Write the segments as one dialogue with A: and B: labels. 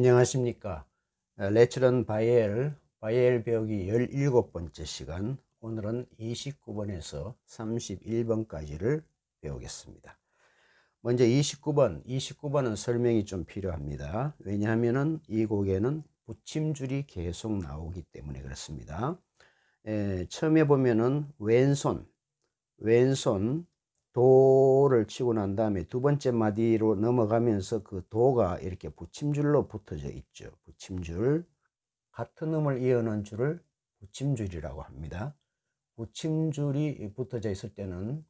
A: 안녕하십니까. 레츠런 바이엘, 바이엘 배우기 17번째 시간. 오늘은 29번에서 31번까지를 배우겠습니다. 먼저 29번, 29번은 설명이 좀 필요합니다. 왜냐하면 이 곡에는 붙임줄이 계속 나오기 때문에 그렇습니다. 에, 처음에 보면은 왼손, 왼손, 도를 치고 난 다음에 두 번째 마디로 넘어가면서 그 도가 이렇게 붙임줄로 붙어져 있죠. 붙임줄. 같은 음을 이어는 줄을 붙임줄이라고 합니다. 붙임줄이 붙어져 있을 때는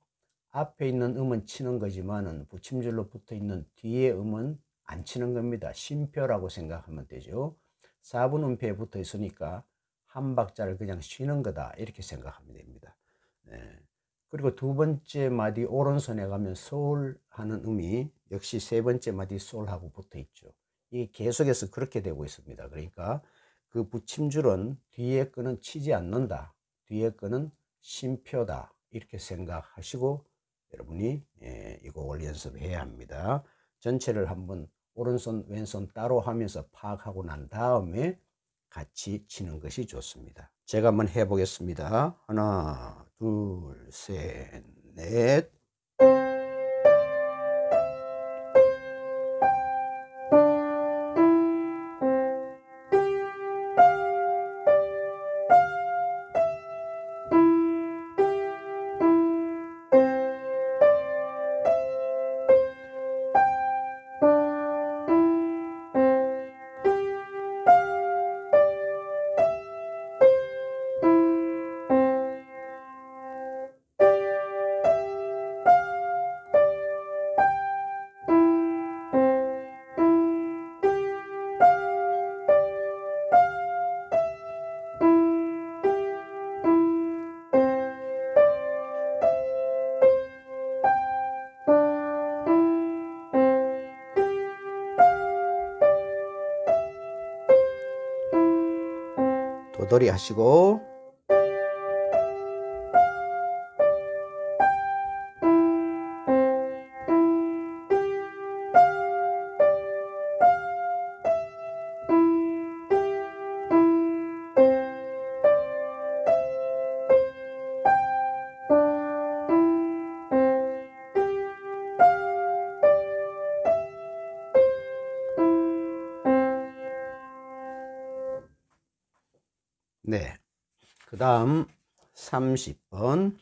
A: 앞에 있는 음은 치는 거지만은 붙임줄로 붙어 있는 뒤에 음은 안 치는 겁니다. 쉼표라고 생각하면 되죠. 4분 음표에 붙어 있으니까 한 박자를 그냥 쉬는 거다. 이렇게 생각하면 됩니다. 네. 그리고 두 번째 마디 오른손에 가면 소울 하는 음이 역시 세 번째 마디 소울하고 붙어 있죠. 이게 계속해서 그렇게 되고 있습니다. 그러니까 그 붙임줄은 뒤에 거는 치지 않는다. 뒤에 거는 쉼표다. 이렇게 생각하시고 여러분이 예, 이 곡을 연습해야 합니다. 전체를 한번 오른손 왼손 따로 하면서 파악하고 난 다음에 같이 치는 것이 좋습니다. 제가 한번 해보겠습니다. 하나, 둘, 셋, 넷. 도돌이 하시고 다음 30번.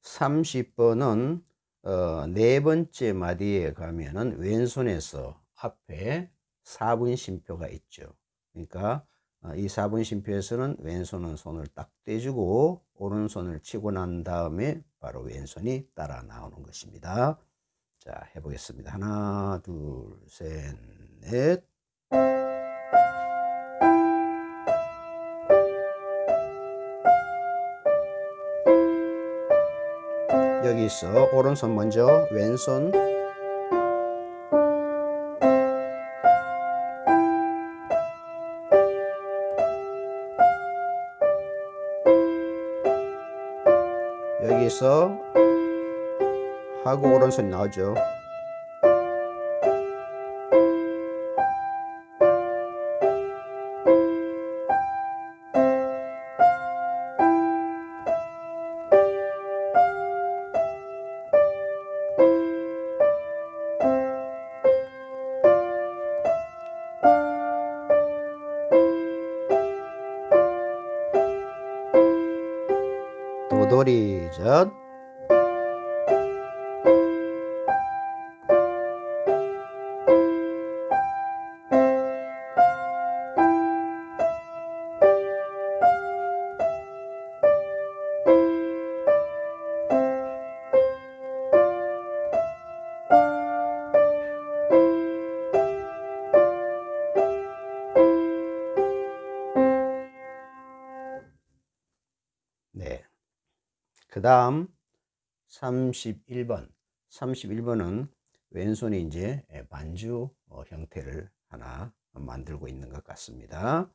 A: 30번은 어, 네 번째 마디에 가면은 왼손에서 앞에 4분 심표가 있죠. 그러니까 어, 이 4분 심표에서는 왼손은 손을 딱 떼주고 오른손을 치고 난 다음에 바로 왼손이 따라 나오는 것입니다. 자, 해보겠습니다. 하나, 둘, 셋, 넷. 있어. 오른손 먼저, 왼손. 여기서 하고 오른손 나오죠. 도돌이 그 다음 31번 31번은 왼손이 이제 반주 어, 형태를 하나 만들고 있는 것 같습니다.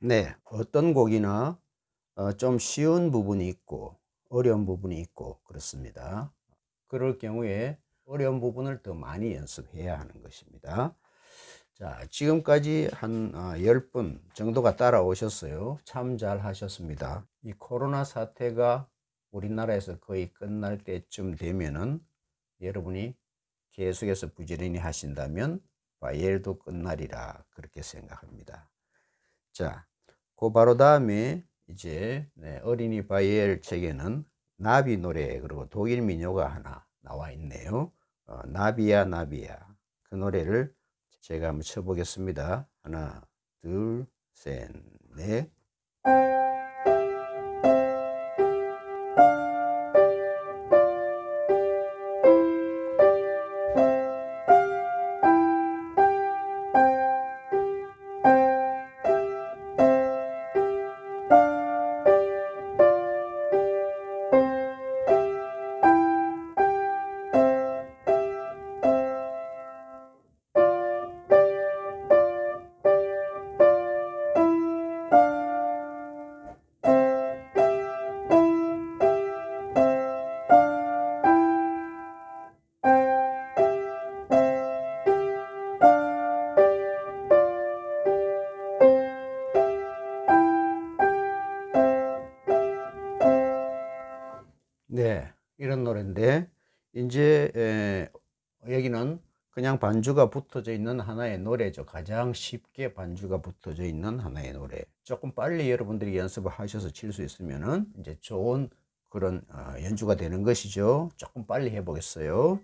A: 네, 어떤 곡이나 어, 좀 쉬운 부분이 있고 어려운 부분이 있고 그렇습니다. 그럴 경우에 어려운 부분을 더 많이 연습해야 하는 것입니다. 자, 지금까지 한 어, 10분 정도가 따라오셨어요. 참 잘 하셨습니다. 이 코로나 사태가 우리나라에서 거의 끝날 때쯤 되면은 여러분이 계속해서 부지런히 하신다면 바이엘도 끝나리라 그렇게 생각합니다. 자, 그 바로 다음에 이제 네, 어린이 바이엘 책에는 나비 노래 그리고 독일 민요가 하나 나와 있네요. 어, 나비야 나비야 그 노래를 제가 한번 쳐보겠습니다. 하나, 둘, 셋, 넷. 노래인데 이제 에, 여기는 그냥 반주가 붙어져 있는 하나의 노래죠. 가장 쉽게 반주가 붙어져 있는 하나의 노래. 조금 빨리 여러분들이 연습을 하셔서 칠 수 있으면은 이제 좋은 그런 어, 연주가 되는 것이죠. 조금 빨리 해보겠어요.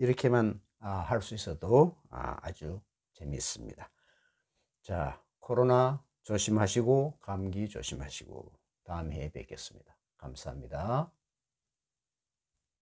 A: 이렇게만 아, 할수 있어도 아, 아주 재미있습니다. 자, 코로나 조심하시고 감기 조심하시고 다음 해에 뵙겠습니다. 감사합니다.